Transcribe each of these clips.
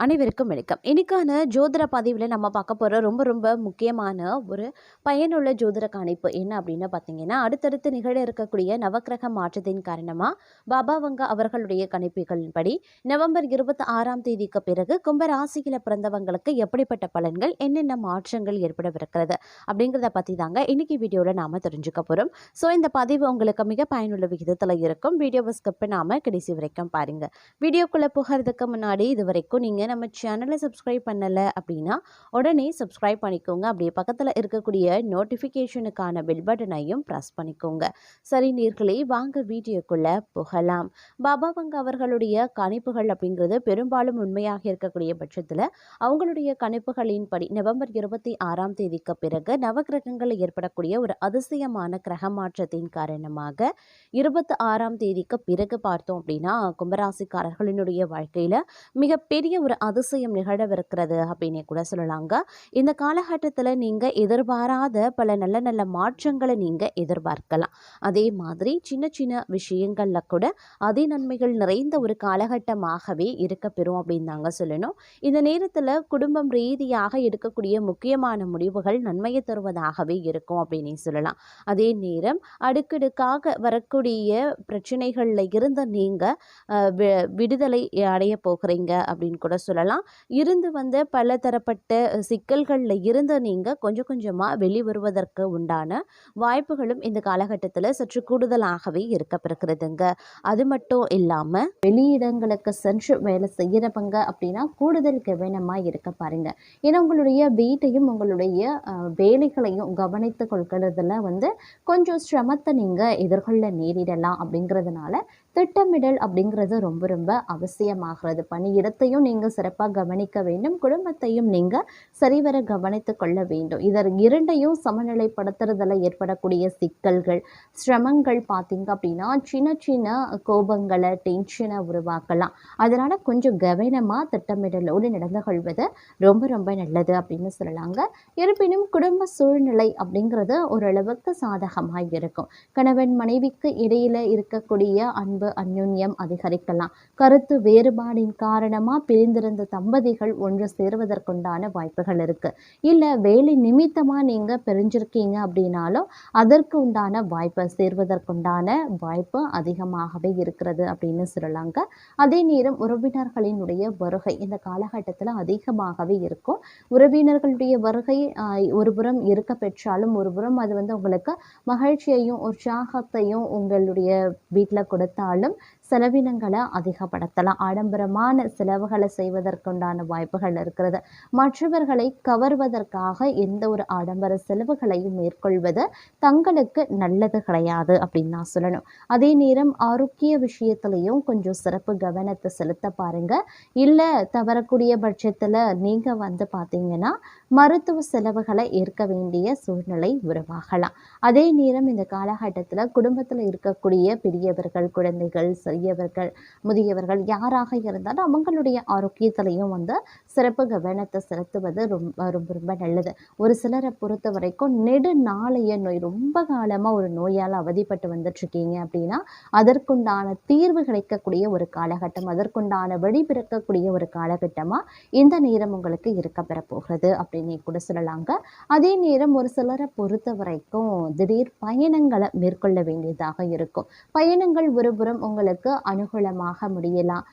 அனைவருக்கும் வணக்கம். இன்னைக்கான ஜோதிட பதிவில் நம்ம பார்க்க போகிற ரொம்ப ரொம்ப முக்கியமான ஒரு பயனுள்ள ஜோதிட கணிப்பு என்ன அப்படின்னு பார்த்தீங்கன்னா அடுத்தடுத்து நிகழ இருக்கக்கூடிய நவக்கிரக மாற்றத்தின் காரணமாக பாபா வங்கா அவர்களுடைய கணிப்புகளின்படி நவம்பர் இருபத்தி ஆறாம் தேதிக்கு பிறகு கும்பராசியில் பிறந்தவங்களுக்கு எப்படிப்பட்ட பலன்கள் என்னென்ன மாற்றங்கள் ஏற்படவிருக்கிறது அப்படிங்கிறத பற்றி தாங்க இன்னைக்கு வீடியோவில் நாம் தெரிஞ்சுக்க போகிறோம் ஸோ இந்த பதிவு உங்களுக்கு மிக பயனுள்ள விகிதத்தில் இருக்கும். வீடியோவை ஸ்கிப் நாம் கடைசி வரைக்கும் பாருங்கள் வீடியோக்குள்ளே போகிறதுக்கு முன்னாடி இது வரைக்கும் நீங்கள் நம்ம சேனலை சப்ஸ்கிரைப் பண்ணலை அப்படின்னா உடனே சப்ஸ்கிரைப் பண்ணிக்கோங்க. அப்படியே பக்கத்தில் இருக்கக்கூடிய நோட்டிஃபிகேஷனுக்கான பெல் பட்டனையும் ப்ரெஸ் பண்ணிக்கோங்க. சரி நீர்களே வாங்க வீடியோக்குள்ளே போகலாம். பாபா வங்க அவர்களுடைய கணிப்புகள் அப்படிங்கிறது பெரும்பாலும் உண்மையாக இருக்கக்கூடிய பட்சத்தில் அவங்களுடைய கணிப்புகளின்படி நவம்பர் இருபத்தி ஆறாம் தேதிக்கு பிறகு நவகிரகங்களில் ஏற்படக்கூடிய ஒரு அதிசயமான கிரக மாற்றத்தின் காரணமாக இருபத்தி ஆறாம் தேதிக்கு பிறகு பார்த்தோம் அப்படின்னா கும்பராசிக்காரர்களினுடைய வாழ்க்கையில் மிகப்பெரிய ஒரு அதிசயம் நிகழவிருக்கிறது அப்படின்னே கூட சொல்லலாங்க. இந்த காலகட்டத்தில் நீங்கள் எதிர்பாராத பல நல்ல நல்ல மாற்றங்களை நீங்கள் எதிர்பார்க்கலாம். அதே மாதிரி சின்ன சின்ன விஷயங்களில் கூட அதே நன்மைகள் நிறைந்த ஒரு காலகட்டமாகவே இருக்க பெறும் அப்படின்னு தாங்க சொல்லணும். இந்த நேரத்தில் குடும்பம் ரீதியாக எடுக்கக்கூடிய முக்கியமான முடிவுகள் நன்மையை தருவதாகவே இருக்கும் அப்படின்னு சொல்லலாம். அதே நேரம் அடுக்கடுக்காக வரக்கூடிய பிரச்சனைகளில் இருந்து நீங்கள் விடுதலை அடைய போகிறீங்க அப்படின்னு கூட சொல்லலாம். இருந்து வந்த பல தரப்பட்ட சிக்கல்களில் இருந்து நீங்கள் கொஞ்சம் கொஞ்சமாக வெளிவருவதற்கு உண்டான வாய்ப்புகளும் இந்த காலகட்டத்தில் சற்று கூடுதலாகவே இருக்கப்பிருக்கிறதுங்க. அது மட்டும் இல்லாமல் வெளியிடங்களுக்கு சென்று வேலை செய்கிறவங்க அப்படின்னா கூடுதல் கவனமாக இருக்க பாருங்க. ஏன்னா உங்களுடைய வீட்டையும் உங்களுடைய வேலைகளையும் கவனித்து கொள்கிறதுல வந்து கொஞ்சம் சிரமத்தை நீங்கள் எதிர்கொள்ள நேரிடலாம் அப்படிங்கிறதுனால திட்டமிடல் அப்படிங்கிறது ரொம்ப ரொம்ப அவசியமாகிறது. பணியிடத்தையும் நீங்கள் சிறப்பாக கவனிக்க வேண்டும். குடும்பத்தையும் நீங்கள் சரிவர கவனித்து கொள்ள வேண்டும். இதர் இரண்டையும் சமநிலைப்படுத்துறதில் ஏற்படக்கூடிய சிக்கல்கள் சிரமங்கள் பார்த்தீங்க அப்படின்னா சின்ன சின்ன கோபங்களை டென்ஷனை உருவாக்கலாம். அதனால் கொஞ்சம் கவனமாக திட்டமிடலோடு நடந்து கொள்வது ரொம்ப ரொம்ப நல்லது அப்படின்னு சொல்லலாங்க. இருப்பினும் குடும்ப சூழ்நிலை அப்படிங்கிறது ஓரளவுக்கு சாதகமாக இருக்கும். கணவன் மனைவிக்கு இடையில இருக்கக்கூடிய அன்பு அந்யுன்யம் அதிகரிக்கலாம். கருத்து வேறுபாடின் காரணமாக பிரிந்திருந்த தம்பதிகள் ஒன்று சேருவதற்குண்டான வாய்ப்புகள் இருக்கு. இல்லை வேலை நிமித்தமாக நீங்கள் பிரிஞ்சிருக்கீங்க அப்படின்னாலும் அதற்கு உண்டான வாய்ப்பை சேர்வதற்குண்டான வாய்ப்பு அதிகமாகவே இருக்கிறது அப்படின்னு சொல்லலாங்க. அதே நேரம் உறவினர்களினுடைய வருகை இந்த காலகட்டத்தில் அதிகமாகவே இருக்கும். உறவினர்களுடைய வருகை ஒரு புறம் இருக்க பெற்றாலும் ஒரு புறம் அது வந்து உங்களுக்கு மகிழ்ச்சியையும் உற்சாகத்தையும் உங்களுடைய வீட்டில் கொடுத்தாலும் இருந்தாலும் செலவினங்களை அதிகப்படுத்தலாம். ஆடம்பரமான செலவுகளை செய்வதற்குண்டான வாய்ப்புகள் இருக்கிறது. மற்றவர்களை கவர்வதற்காக எந்த ஒரு ஆடம்பர செலவுகளையும் மேற்கொள்வது தங்களுக்கு நல்லது கிடையாது அப்படின்னு நான் சொல்லணும். அதே நேரம் ஆரோக்கிய விஷயத்திலையும் கொஞ்சம் சிறப்பு கவனத்தை செலுத்த பாருங்க. இல்லை தவறக்கூடிய பட்சத்தில் நீங்கள் வந்து பார்த்தீங்கன்னா மருத்துவ செலவுகளை ஏற்க வேண்டிய சூழ்நிலை உருவாகலாம். அதே நேரம் இந்த காலகட்டத்தில் குடும்பத்தில் இருக்கக்கூடிய பெரியவர்கள் குழந்தைகள் குழந்தைகள் சிறியவர்கள் முதியவர்கள் யாராக இருந்தாலும் அவங்களுடைய ஆரோக்கியத்திலையும் வந்து சிறப்பு கவனத்தை செலுத்துவது ரொம்ப ரொம்ப ரொம்ப நல்லது. ஒரு சிலரை பொறுத்த வரைக்கும் நெடு நாளைய நோய் ரொம்ப காலமாக ஒரு நோயால் அவதிப்பட்டு வந்துட்டுருக்கீங்க அப்படின்னா அதற்குண்டான தீர்வு கிடைக்கக்கூடிய ஒரு காலகட்டம் அதற்குண்டான வழி பிறக்கக்கூடிய ஒரு காலகட்டமாக இந்த நேரம் உங்களுக்கு இருக்க பெறப்போகிறது அப்படின்னு கூட சொல்லலாங்க. அதே நேரம் ஒரு சிலரை பொறுத்த வரைக்கும் திடீர் பயணங்களை மேற்கொள்ள வேண்டியதாக இருக்கும். பயணங்கள் ஒரு ஒருபுறம் உங்களுக்கு அனுகூலமாக முடியலாம்.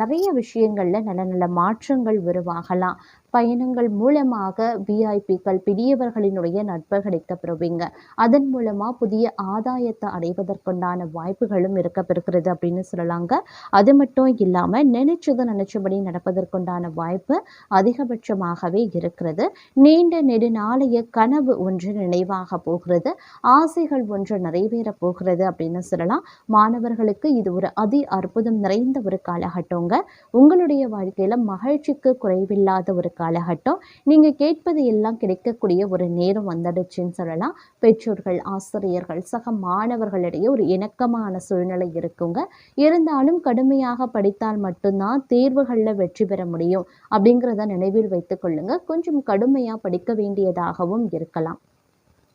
நிறைய விஷயங்களில் நல்ல நல்ல மாற்றங்கள் உருவாகலாம். பயணங்கள் மூலமாக விஐபிக்கள் பெரியவர்களினுடைய நட்பு கிடைக்கப்பெறுவீங்க அதன் மூலமாக புதிய ஆதாயத்தை அடைவதற்குண்டான வாய்ப்புகளும் இருக்கப்பெறுகிறது அப்படின்னு சொல்லலாங்க. அது மட்டும் இல்லாமல் நினைச்சது நினைச்சபடி நடப்பதற்குண்டான வாய்ப்பு அதிகபட்சமாகவே இருக்கிறது. நீண்ட நெடுநாளைய கனவு ஒன்று நினைவாக போகிறது. ஆசைகள் ஒன்று நிறைவேற போகிறது அப்படின்னு சொல்லலாம். மாணவர்களுக்கு இது ஒரு அதி அற்புதம் நிறைந்த ஒரு காலகட்டங்க. உங்களுடைய வாழ்க்கையில் மகிழ்ச்சிக்கு குறைவில்லாத ஒரு காலகட்டம். நீங்கள் கேட்பது எல்லாம் கிடைக்கக்கூடிய ஒரு நேரம் வந்துடுச்சுன்னு சொல்லலாம். பெற்றோர்கள் ஆசிரியர்கள் சக மாணவர்களிடையே ஒரு இணக்கமான சூழ்நிலை இருக்குங்க. இருந்தாலும் கடுமையாக படித்தால் மட்டும்தான் தேர்வுகளில் வெற்றி பெற முடியும். அப்படிங்கிறத நினைவில் வைத்துக்கொள்ளுங்க கொஞ்சம் கடுமையாக படிக்க வேண்டியதாகவும் இருக்கலாம்.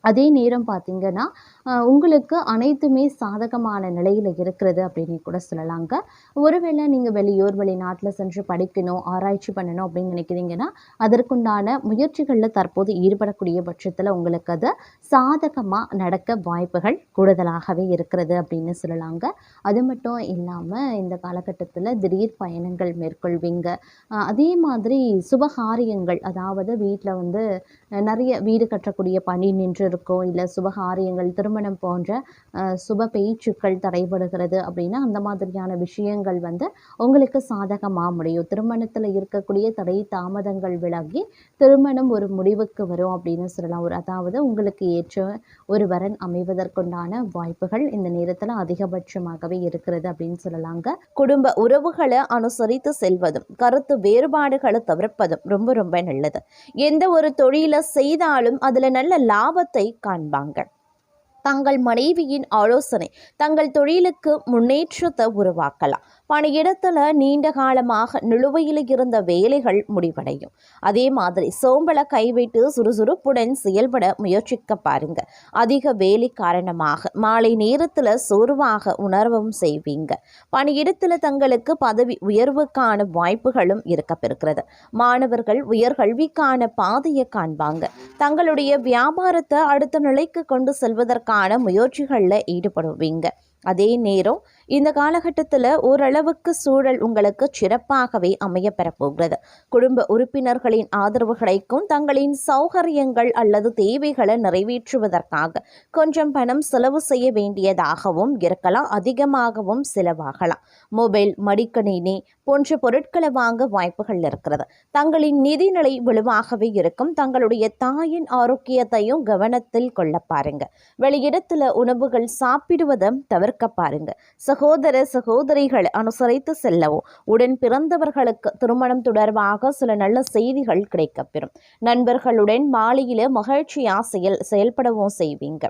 அதே நேரம் பார்த்தீங்கன்னா, உங்களுக்கு அனைத்துமே சாதகமான நிலையில் இருக்கிறது அப்படின்னு கூட சொல்லலாங்க. ஒருவேளை நீங்கள் வெளியூர், வெளிநாட்டில் சென்று படிக்கணும், ஆராய்ச்சி பண்ணணும் அப்படின்னு நினைக்கிறீங்கன்னா, அதற்குண்டான முயற்சிகளில் தற்போது ஈடுபடக்கூடிய பட்சத்தில் உங்களுக்கு அது சாதகமாக நடக்க வாய்ப்புகள் கூடுதலாகவே இருக்கிறது அப்படின்னு சொல்லலாங்க. அது மட்டும் இல்லாமல் இந்த காலகட்டத்தில் திடீர் பயணங்கள் மேற்கொள்வீங்க. அதே மாதிரி சுபகாரியங்கள் அதாவது வீட்டில் வந்து நிறைய வீடு கட்டக்கூடிய பணி நின்று இருக்கோ இல்லை சுபகாரியங்கள், திருமணம் போன்ற சுப பேச்சுக்கள் தடைபடுகிறது அப்படின்னா, அந்த மாதிரியான விஷயங்கள் வந்து உங்களுக்கு சாதகமாக முடியும். திருமணத்தில் இருக்கக்கூடிய தடை தாமதங்கள் விலகி, திருமணம் ஒரு முடிவுக்கு வரும் அப்படின்னு சொல்லலாம். ஒரு அதாவது உங்களுக்கு ஏற்ற ஒரு வரன் அமைவதற்குண்டான வாய்ப்புகள் இந்த நேரத்தில் அதிகபட்சமாகவே இருக்கிறது அப்படின்னு சொல்லலாங்க. குடும்ப உறவுகளை அனுசரித்து செல்வதும், கருத்து வேறுபாடுகளை தவிர்ப்பதும் ரொம்ப ரொம்ப நல்லது. எந்த ஒரு தொழில செய்தாலும் அதுல நல்ல லாபத்தை காண்பாங்க. தங்கள் மனைவியின் ஆலோசனை தங்கள் தொழிலுக்கு முன்னேற்றத்தை உருவாக்கலாம். பணியிடத்துல நீண்ட காலமாக நிலுவையில் இருந்த வேலைகள் முடிவடையும். அதே மாதிரி சோம்பலை கைவிட்டு சுறுசுறுப்புடன் செயல்பட முயற்சிக்க பாருங்க. அதிக வேலை காரணமாக மாலை நேரத்துல சோர்வாக உணரவும் செய்வீங்க. பணியிடத்துல தங்களுக்கு பதவி உயர்வுக்கான வாய்ப்புகளும் இருக்கப்பெறுகிறது. மாணவர்கள் உயர்கல்விக்கான பாதையை காண்பாங்க. தங்களுடைய வியாபாரத்தை அடுத்த நிலைக்கு கொண்டு செல்வதற்கான முயற்சிகளில் ஈடுபடுவீங்க. அதே நேரம் இந்த காலகட்டத்தில் ஓரளவுக்கு சூழல் உங்களுக்கு சிறப்பாகவே அமைய பெறப்போகிறது. குடும்ப உறுப்பினர்களின் ஆதரவு கிடைக்கும். தங்களின் சௌகரியங்கள் அல்லது தேவைகளை நிறைவேற்றுவதற்காக கொஞ்சம் பணம் செலவு செய்ய வேண்டியதாகவும் இருக்கலாம். அதிகமாகவும் செலவாகலாம். மொபைல், மடிக்கணினி போன்ற பொருட்களை வாங்க வாய்ப்புகள் இருக்கிறது. தங்களின் நிதிநிலை வலுவாகவே இருக்கும். தங்களுடைய தாயின் ஆரோக்கியத்தையும் கவனத்தில் கொள்ள பாருங்க. வெளியிடத்தில் உணவுகள் சாப்பிடுவதை தவிர்க்க பாருங்க. சகோதர, சகோதரிகள் அனுசரித்து செல்லவும், உடன் பிறந்தவர்களுக்கு திருமணம் தொடர்பாக சில நல்ல செய்திகள் கிடைக்கப்பெறும். நண்பர்களுடன் மாலையில மகிழ்ச்சி செயல் செயல்படவும் செய்வீங்க.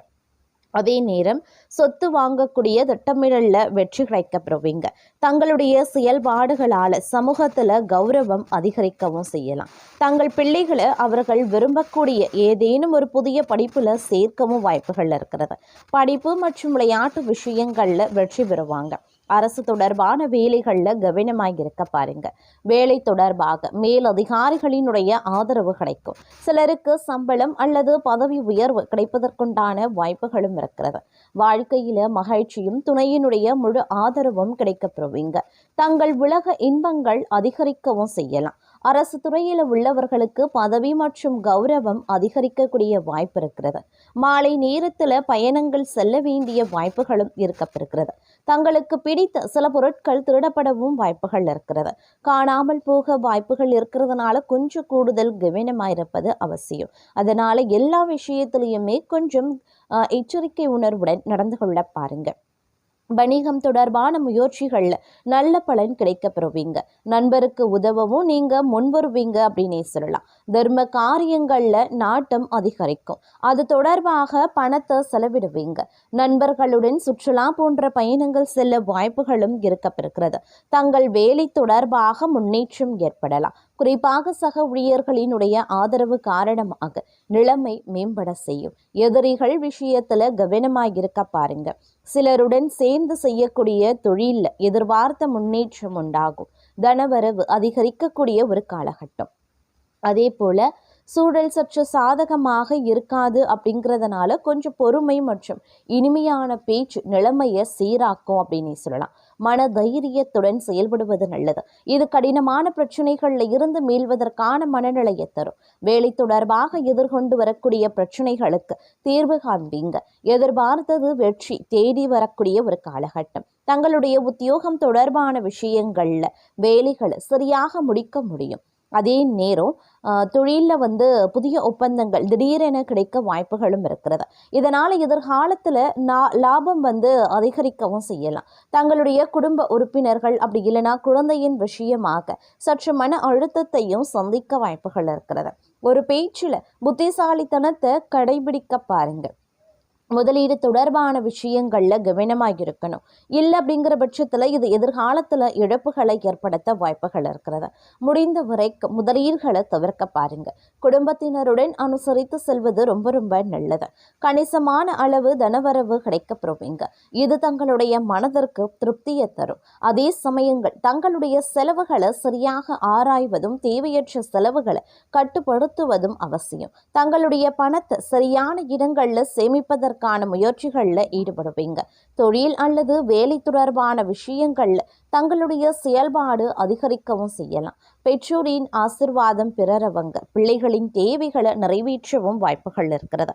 அதே நேரம் சொத்து வாங்கக்கூடிய திட்டமிடலில் வெற்றி கிடைக்க பெறுவீங்க. தங்களுடைய செயல்பாடுகளால் சமூகத்தில் கௌரவம் அதிகரிக்கவும் செய்யலாம். தங்கள் பிள்ளைகளை அவர்கள் விரும்பக்கூடிய ஏதேனும் ஒரு புதிய படிப்பில் சேர்க்கவும் வாய்ப்புகள் இருக்கிறது. படிப்பு மற்றும் விளையாட்டு விஷயங்களில் வெற்றி பெறுவாங்க. அரசு தொடர்பான வேலைகளில் கவனமாக இருக்க பாருங்க. வேலை தொடர்பாக மேலதிகாரிகளினுடைய ஆதரவு கிடைக்கும். சிலருக்கு சம்பளம் அல்லது பதவி உயர்வு கிடைப்பதற்குண்டான வாய்ப்புகளும் இருக்கிறது. வாழ்க்கையில மகிழ்ச்சியும், துணையினுடைய முழு ஆதரவும் கிடைக்கப்பெறுவீங்க தங்கள் உலக இன்பங்கள் அதிகரிக்கவும் செய்யலாம். அரசு துறையில் உள்ளவர்களுக்கு பதவி மற்றும் கௌரவம் அதிகரிக்கக்கூடிய வாய்ப்பு இருக்கிறது. மாலை நேரத்தில் பயணங்கள் செல்ல வேண்டிய வாய்ப்புகளும் இருக்கப்பெறுகிறது தங்களுக்கு பிடித்த சில பொருட்கள் திருடப்படவும் வாய்ப்புகள் இருக்கிறது. காணாமல் போக வாய்ப்புகள் இருக்கிறதுனால கொஞ்சம் கூடுதல் கவனமாயிருப்பது அவசியம். அதனால எல்லா விஷயத்திலையுமே கொஞ்சம் எச்சரிக்கை உணர்வுடன் நடந்து கொள்ள பாருங்கள் வணிகம் தொடர்பான முயற்சிகளில் நல்ல பலன் கிடைக்கப் பெறுவீங்க. நண்பருக்கு உதவவும் நீங்க முன்வருவீங்க அப்படின்னே சொல்லலாம். தர்ம காரியங்களில் நாட்டம் அதிகரிக்கும். அது தொடர்பாக பணத்தை செலவிடுவீங்க. நண்பர்களுடன் சுற்றுலா போன்ற பயணங்கள் செல்ல வாய்ப்புகளும் இருக்கப்பெறுகிறது தங்கள் வேலை தொடர்பாக முன்னேற்றம் ஏற்படலாம். குறிப்பாக சக ஊழியர்களினுடைய ஆதரவு காரணமாக நிலைமை மேம்பட செய்யும். எதிரிகள் விஷயத்துல கவனமாயிருக்க பாருங்க. சிலருடன் சேர்ந்து செய்யக்கூடிய தொழிலில் எதிர்பார்த்த முன்னேற்றம் உண்டாகும். தனவரவு அதிகரிக்கக்கூடிய ஒரு காலகட்டம். அதே போல சூழல் சற்று சாதகமாக இருக்காது அப்படிங்கிறதுனால கொஞ்சம் பொறுமை மற்றும் இனிமையான பேச்சு நிலைமையை சீராக்கும் அப்படின்னே சொல்லலாம். மன தைரியத்துடன் செயல்படுவது நல்லது. இது கடினமான பிரச்சனைகளில் இருந்து மீள்வதற்கான மனநிலையை தரும். வேலை தொடர்பாக எதிர்கொண்டு வரக்கூடிய பிரச்சனைகளுக்கு தீர்வு காண்பீங்க. எதிர்பார்த்தது வெற்றி தேடி வரக்கூடிய ஒரு காலகட்டம். தங்களுடைய உத்தியோகம் தொடர்பான விஷயங்கள்ல வேலைகளை சரியாக முடிக்க முடியும். அதே நேரம் தொழிலில் வந்து புதிய ஒப்பந்தங்கள் திடீரென கிடைக்க வாய்ப்புகளும் இருக்கிறது. இதனால் எதிர்காலத்தில் நா லாபம் வந்து அதிகரிக்கவும் செய்யலாம். தங்களுடைய குடும்ப உறுப்பினர்கள் அப்படி இல்லைனா குழந்தையின் விஷயமாக சற்று மன அழுத்தத்தையும் சந்திக்க வாய்ப்புகள் இருக்கிறது. ஒரு பேச்சில் புத்திசாலித்தனத்தை கடைபிடிக்க பாருங்கள். முதலீடு தொடர்பான விஷயங்களில் கவனமாக இருக்கணும் இல்லை அப்படிங்கிற பட்சத்தில் இது எதிர்காலத்தில் இழப்புகளை ஏற்படுத்த வாய்ப்புகள் இருக்கிறது. முடிந்த வரை முதலீடுகளை தவிர்க்க பாருங்க. குடும்பத்தினருடன் அனுசரித்து செல்வது ரொம்ப ரொம்ப நல்லது. கணிசமான அளவு தனவரவு கிடைக்க பெறுவீங்க. இது தங்களுடைய மனதிற்கு திருப்தியை தரும். அதே சமயங்கள் தங்களுடைய செலவுகளை சரியாக ஆராய்வதும் தேவையற்ற செலவுகளை கட்டுப்படுத்துவதும் அவசியம். தங்களுடைய பணத்தை சரியான இடங்களில் சேமிப்பதற்கு செய்வதற்கான முயற்சிகளில் ஈடுபடுவீங்க. தொழில் அல்லது வேலை தொடர்பான விஷயங்களில் தங்களுடைய செயல்பாடு அதிகரிக்கவும் செய்யலாம். பெற்றோரின் ஆசிர்வாதம் பெறறவங்க பிள்ளைகளின் தேவைகளை நிறைவேற்றவும் வாய்ப்புகள் இருக்கிறது.